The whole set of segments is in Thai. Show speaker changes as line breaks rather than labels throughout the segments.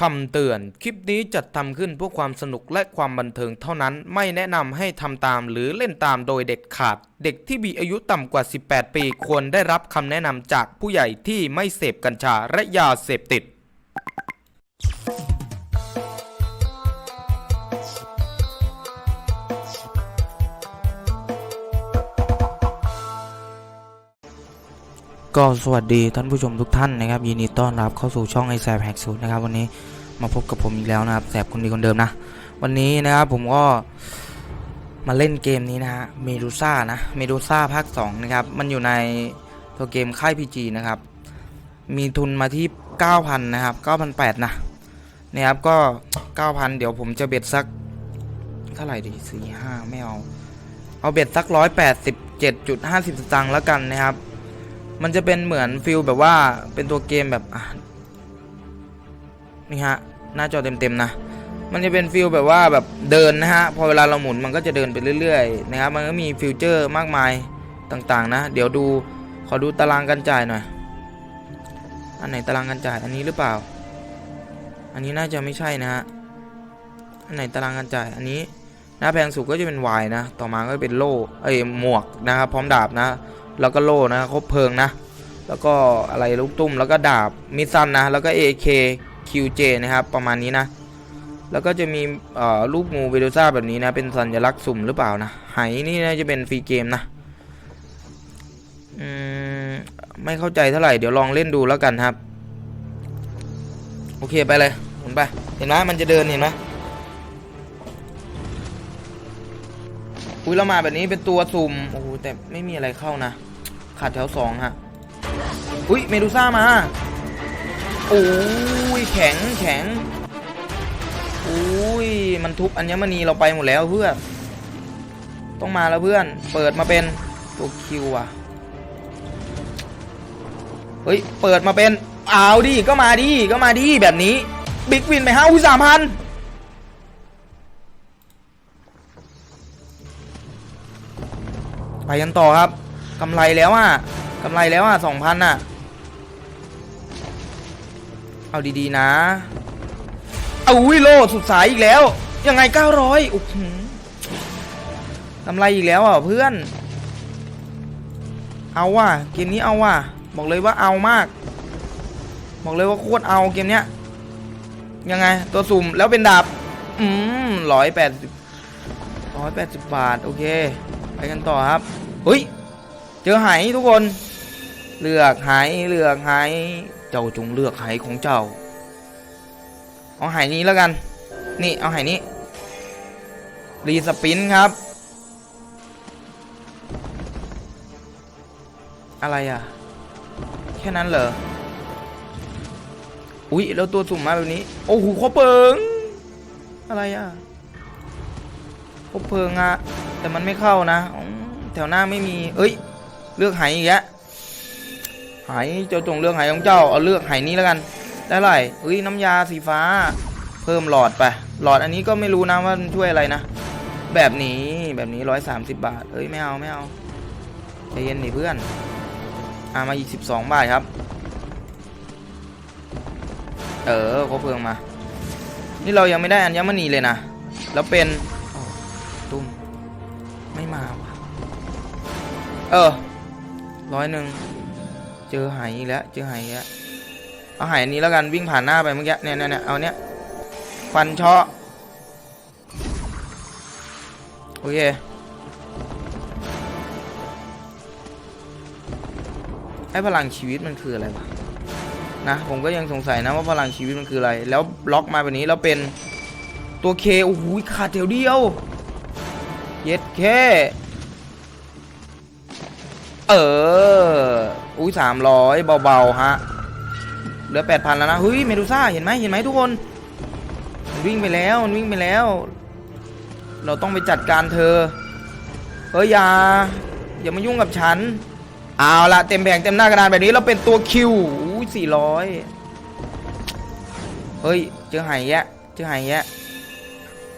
คำเตือน คลิปนี้จัดทำขึ้นเพื่อความสนุกและความบันเทิงเท่านั้น ไม่แนะนำให้ทำตามหรือเล่นตามโดยเด็ดขาด เด็กที่มีอายุต่ำกว่า 18 ปีควรได้รับคำแนะนำจากผู้ใหญ่ที่ไม่เสพกัญชาและยาเสพติด ก็สวัสดีท่านผู้ชมทุกท่านนะครับยินดีต้อนรับเข้าสู่ช่องไอแซบแฮกสูตรนะครับวันนี้มาพบกับผมอีกแล้วนะครับแสบคนดีคนเดิมนะ วันนี้นะครับผมก็มาเล่นเกมนี้นะฮะเมดูซ่านะเมดูซ่าภาค2นะครับมันอยู่ในตัวเกมค่าย PG นะครับ มีทุนมาที่ 9,000 นะครับ9,800นะนะครับก็ 9,000 เดี๋ยวผมจะเบ็ดสักเท่าไหร่ดีสี่ห้าไม่เอา เอาเบ็ดสักร้อยแปดสิบเจ็ดจุดห้าสิบสตางค์แล้วกันนะครับ มันจะเป็นเหมือนฟิลแบบว่าเป็นตัวเกมแบบนี่ฮะหน้าจอเต็มๆนะมันจะเป็นฟิลแบบว่าแบบเดินนะฮะพอเวลาเราหมุนมันก็จะเดินไปเรื่อยๆนะครับมันก็มีฟิวเจอร์มากมายต่างๆนะ เดี๋ยวดูขอดูตารางการจ่ายหน่อย อันไหนตารางการจ่ายอันนี้หรือเปล่า อันนี้น่าจะไม่ใช่นะฮะอันไหนตารางการจ่ายอันนี้หนะแพงสุดก็จะเป็นวายนะ ต่อมาก็เป็นโล่เอ้ยหมวกนะครับพร้อมดาบนะ แล้วก็โล่นะครบเพลิงนะ แล้วก็อะไรลูกตุ้มแล้วก็ดาบมิดซันนะ แล้วก็ AK QJ นะครับประมาณนี้นะ แล้วก็จะมีรูปงูเวโดซ่าแบบนี้นะ เป็นสัญลักษณ์สุ่มหรือเปล่านะไหนี่น่าจะเป็นฟรีเกมนะมไม่เข้าใจเท่าไหร่เดี๋ยวลองเล่นดูแล้วกันครับ โอเคไปเลยหมุนไป เห็นไหมมันจะเดินเห็นไหม อุ้ยเรามาแบบนี้เป็นตัวสุ่มโอ้โหแต่ไม่มีอะไรเข้านะ ขาดแถวสองฮะอุ้ยเมดูซ่ามาโอ้ยแข็งแข็งอุ้ยมันทุบอัญมณีเราไปหมดแล้วเพื่อนต้องมาแล้วเพื่อน เปิดมาเป็นตัวคิวอะเฮ้ยเปิดมาเป็นเอาดิก็มาดิก็มาดิแบบนี้ บิ๊กวินไปห้าอุ้ยสามพัน กันต่อครับกำไรแล้วอะกำไรแล้วอะสองพันอะ เอาดีๆนะเอาวิโลสุดสายอีกแล้ว ยังไงเก้าร้อยโอ้โหกำไรอีกแล้วอะเพื่อน เอาว่ะเกมนี้เอาว่ะ บอกเลยว่าเอามาก บอกเลยว่าโคตรเอาเกมเนี้ยยังไงตัวสุ่มแล้วเป็นดาบ อืมร้อยแปดสิบร้อยแปดสิบบาท โอเค ไปกันต่อครับ เฮ้ย เจอไหทุกคน เลือกไหเลือกไหเจ้าจงเลือกไหของเจ้า เอาไหนี้แล้วกัน นี่เอาไหนี้ รีสปินครับ อะไรอะ แค่นั้นเหรอ อุ๊ย แล้วตัวสุ่มมาแบบนี้ โอ้โหครบเปิง อะไรอะครบเพลิงอะแต่มันไม่เข้านะอืม แถวหน้าไม่มี เอ้ย เลือกไหอีกแล้วไหเจ้าจงเลือกไหของเจ้า เอาเลือกไหนี้แล้วกัน ได้ไรเอ้ย น้ำยาสีฟ้า เพิ่มหลอดไป หลอดอันนี้ก็ไม่รู้นะว่ามันช่วยอะไรนะ แบบนี้ แบบนี้ร้อยสามสิบบาท เอ้ย ไม่เอา ไม่เอาใจเย็นดิเพื่อน อ่ามาอีกสิบสองบาทครับ เออเขาเพิ่งมา นี่เรายังไม่ได้อัญมณีเลยนะ แล้วเป็นตุ้มไม่มา เออร้อยหนึ่งเจอหายอีกแล้วเจอหายอีกแล้วเอาหายอันนี้แล้วกันวิ่งผ่านหน้าไปเมื่อกี้เนี่ยเนี่ยเอาเนี้ยฟันเชาะโอเคไอ้พลังชีวิตมันคืออะไรวะนะผมก็ยังสงสัยนะว่าพลังชีวิตมันคืออะไร แล้วบล็อกมาแบบนี้แล้วเป็นตัวเคโอ้โหขาดแถวเดียวเย็ดแค่ เออ อุ้ยสามร้อยเบาๆฮะ เหลือแปดพันแล้วนะเฮ้ยเมดูซ่าเห็นไหมเห็นไหมทุกคน วิ่งไปแล้ววิ่งไปแล้ว เราต้องไปจัดการเธอ เฮ้ยอย่าอย่ามายุ่งกับฉัน เอาละเต็มแผงเต็มหน้ากระดานแบบนี้เราเป็นตัวคิวอุ้ยสี่ร้อยเฮ้ยเจอหายแยะเจอหายแยะ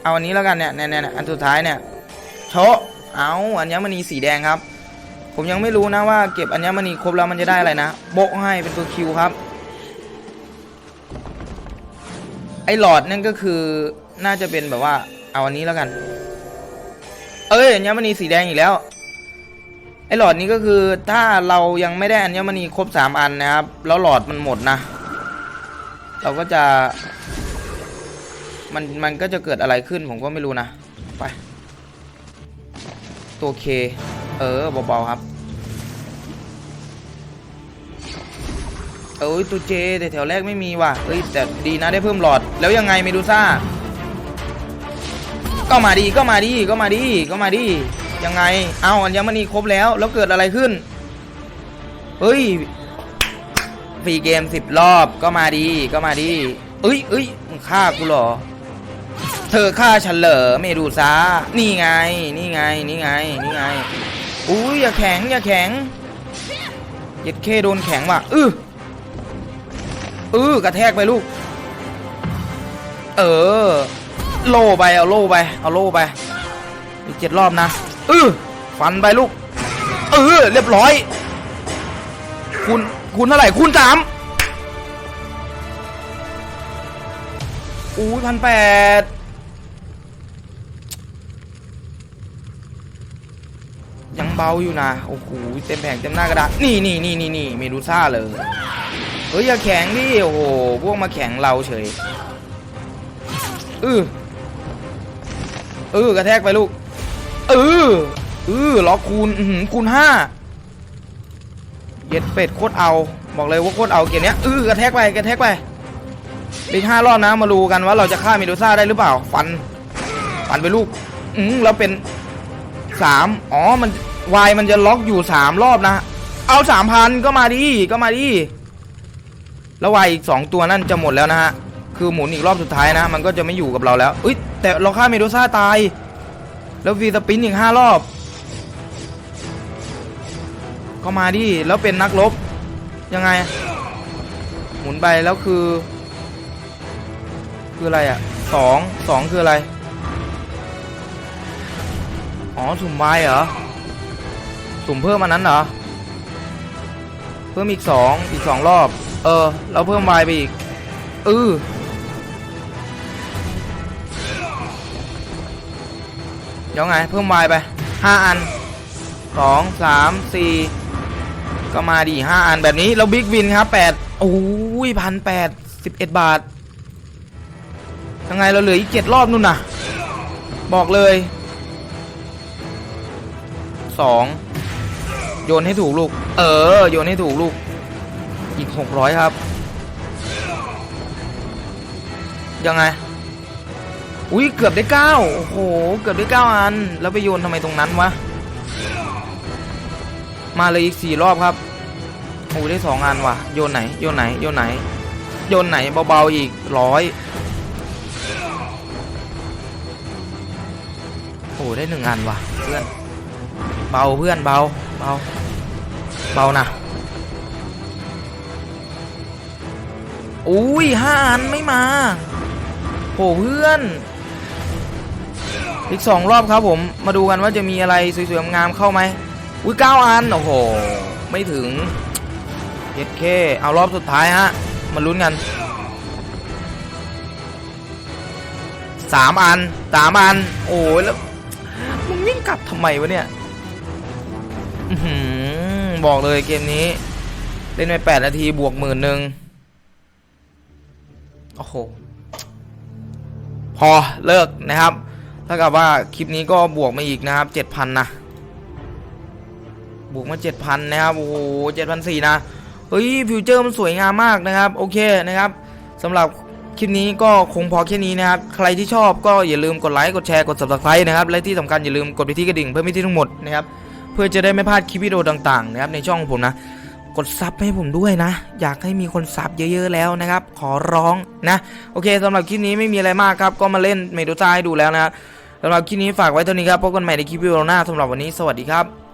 เอาอันนี้แล้วกันเนี่ยเนี่ยเนี่ยอันสุดท้ายเนี่ยโชเอาอัญมณีสีแดงครับ ผมยังไม่รู้นะว่าเก็บอัญมณีครบแล้วมันจะได้อะไรนะโบะให้เป็นตัวคิวครับ ไอ้หลอดนั่นก็คือน่าจะเป็นแบบว่าเอาอันนี้แล้วกัน เอ้ยอัญมณีสีแดงอีกแล้ว ไอ้หลอดนี้ก็คือถ้าเรายังไม่ได้อัญมณีครบสามอันนะครับ แล้วหลอดมันหมดนะ เราก็จะมันมันก็จะเกิดอะไรขึ้นผมก็ไม่รู้นะ ไป ตัวเค เออเบาๆครับ เอ้ยตัวเจแต่แถวแรกไม่มีว่ะเอ้ยแต่ดีนะได้เพิ่มหลอด แล้วยังไงเมดูซ่า ก็มาดีก็มาดีก็มาดีก็มาดียังไง เอาอัญมณีครบแล้ว แล้วเกิดอะไรขึ้น เฮ้ยฟรีเกมสิบรอบก็มาดีก็มาดีเอ้ยเอ้ยมึงฆ่ากูเหรอ เธอฆ่าฉันเหรอเมดูซ่านี่ไง นี่ไง นี่ไง นี่ไง อุ้ยอย่าแข็งอย่าแข็งเย็ดเคโดนแข็งว่ะอื้ออื้อกระแทกไปลูก เออ โล่ไปเอาโล่ไปเอาโล่ไปอีกเจ็ดรอบนะเออฟันไปลูกเออเรียบร้อย คุณคุณเท่าไหร่คุณสามอู้พันแปดยัง เบาอยู่นะโอ้โหเต็มแผงเต็มหน้ากระดาษนี่นี่นี่นี่นี่เมดูซ่าเลยเฮ้ยอย่าแข็งดิโอ้โหพวกมาแข็งเราเฉยเออเออกระแทกไปลูกเออเออล็อกคูณหือคูณห้าเย็ดเป็ดโคตรเอา บอกเลยว่าโคตรเอาเกมเนี้ยเออกระแทกไปกระแทกไปอีกห้ารอบนะมาดูกันว่าเราจะฆ่าเมดูซ่าได้หรือเปล่าฟันฟันไปลูกอืมเราเป็นสามอ๋อมัน วายมันจะล็อกอยู่สามรอบนะ เอาสามพันก็มาดิก็มาดิแล้ววายอีกสองตัวนั่นจะหมดแล้วนะฮะ คือหมุนอีกรอบสุดท้ายนะ มันก็จะไม่อยู่กับเราแล้วเอ้ยแต่เราฆ่าเมดูซ่าตาย แล้ววีสปินอีกห้ารอบ ก็มาดิแล้วเป็นนักรบยังไง หมุนไปแล้วคือ คืออะไรอะสองสองคืออะไร อ๋อสุ่มไวเหรอ สุ่มเพิ่มอันนั้นเหรอ เพิ่มอีกสองอีกสองรอบ เออ เราเพิ่มไวไปอีกเออเดี๋ยวไง เพิ่มไวไปห้าอันสองสามสี่ก็มาดีห้าอันแบบนี้ เราบิ๊กวินครับแปดโอ้ยพันแปดสิบเอ็ดบาท ยังไงเราเหลืออีกเจ็ดรอบนู่นน่ะ บอกเลยสอง โยนให้ถูกลูก เออ โยนให้ถูกลูก อีกหกร้อยครับ ยังไง อุ้ยเกือบได้เก้าโอ้โห เกือบได้เก้าอัน แล้วไปโยนทำไมตรงนั้นวะ มาเลยอีกสี่รอบครับ โอ้ได้สองอันว่ะ โยนไหน โยนไหน โยนไหน โยนไหนเบาๆอีกร้อยโอ้ได้หนึ่งอันว่ะเพื่อน บาเพื่อนเบาเบาเบานะอุ้ยห้าอันไม่มาโหเพื่อน อีกสองรอบครับผมมาดูกันว่าจะมีอะไรสวยๆงามเข้าไหมอุ้ยเก้าอันโอ้โหไม่ถึงเย็ดเคเอารอบสุดท้ายฮะมาลุ้นกันสามอันสามอัน โอ้ยแล้วมึงวิ่งกลับทำไมวะเนี่ย บอกเลยเกมนี้ เล่นไปแปดนาทีบวกหมื่นหนึ่งโอ้โห พอเลิกนะครับถ้ากับว่าคลิปนี้ก็บวกมาอีกนะครับเจ็ดพันนะ บวกมาเจ็ดพันนะครับ โอ้โหเจ็ดพันสี่นะ เฮ้ย ฟิวเจอร์มันสวยงามมากนะครับ โอเคนะครับสำหรับคลิปนี้ก็คงพอแค่นี้นะครับ ใครที่ชอบก็อย่าลืมกดไลค์ กดแชร์ กด subscribe นะครับ และที่สำคัญอย่าลืมกดไปที่กระดิ่งเพื่อไม่ที่ทั้งหมดนะครับ เพื่อจะได้ไม่พลาดคลิปวิดีโอต่างๆนะครับในช่องของผมนะ กดซับให้ผมด้วยนะ อยากให้มีคนซับเยอะๆแล้วนะครับ ขอร้องนะ โอเคสำหรับคลิปนี้ไม่มีอะไรมากครับ ก็มาเล่นเมดูซ่าให้ดูแล้วนะสำหรับคลิปนี้ฝากไว้เท่านี้ครับพบกันใหม่ในคลิปวิดีโอหน้าสำหรับวันนี้สวัสดีครับ